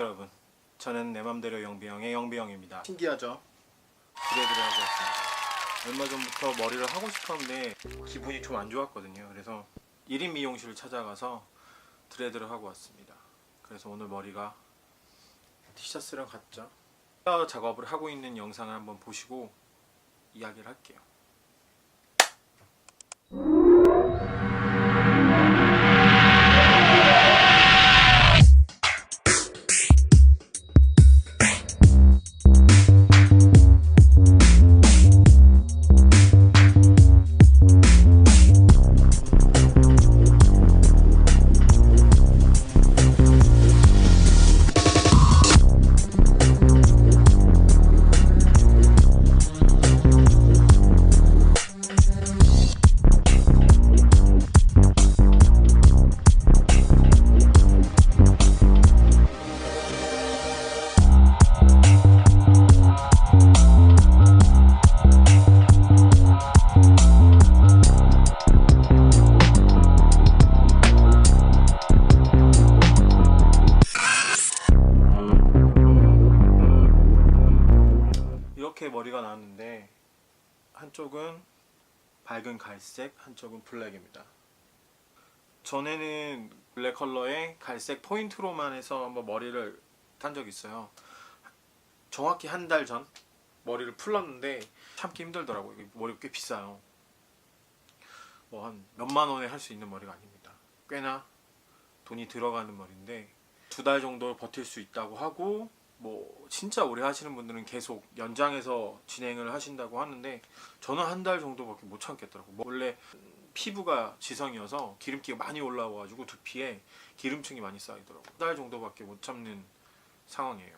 여러분 저는 내 맘대로 영비형의 영비형입니다. 신기하죠? 드레드를 하고 왔습니다. 얼마 전부터 머리를 하고 싶었는데 기분이 좀 안 좋았거든요. 그래서 1인 미용실을 찾아가서 드레드를 하고 왔습니다. 그래서 오늘 머리가 티셔츠랑 같죠? 작업을 하고 있는 영상을 한번 보시고 이야기를 할게요 이렇게 머리가 나왔는데 한쪽은 밝은 갈색, 한쪽은 블랙입니다. 전에는 블랙 컬러에 갈색 포인트로만 해서 한번 머리를 탄 적이 있어요. 정확히 한 달 전 머리를 풀렀는데 참기 힘들더라고요. 머리가 꽤 비싸요. 뭐 한 몇만 원에 할 수 있는 머리가 아닙니다. 꽤나 돈이 들어가는 머리인데 두 달 정도 버틸 수 있다고 하고 뭐 진짜 오래 하시는 분들은 계속 연장해서 진행을 하신다고 하는데 저는 한 달 정도밖에 못 참겠더라고요. 뭐 원래 피부가 지성이어서 기름기가 많이 올라와가지고 두피에 기름층이 많이 쌓이더라고요. 한달 정도밖에 못 참는 상황이에요.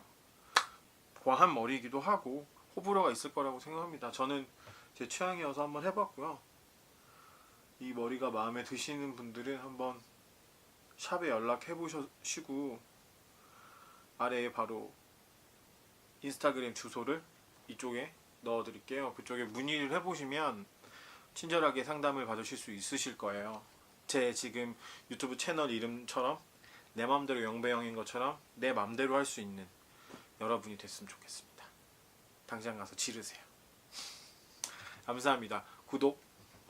과한 머리이기도 하고 호불호가 있을 거라고 생각합니다. 저는 제 취향이어서 한번 해봤고요. 이 머리가 마음에 드시는 분들은 한번 샵에 연락해 보시고 아래에 바로 인스타그램 주소를 이쪽에 넣어 드릴게요. 그쪽에 문의를 해 보시면 친절하게 상담을 받으실 수 있으실 거예요. 제 지금 유튜브 채널 이름처럼 내 맘대로 영배영인 것처럼 내 맘대로 할 수 있는 여러분이 됐으면 좋겠습니다. 당장 가서 지르세요. 감사합니다. 구독,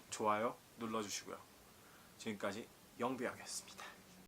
좋아요 눌러주시고요. 지금까지 영배영이었습니다.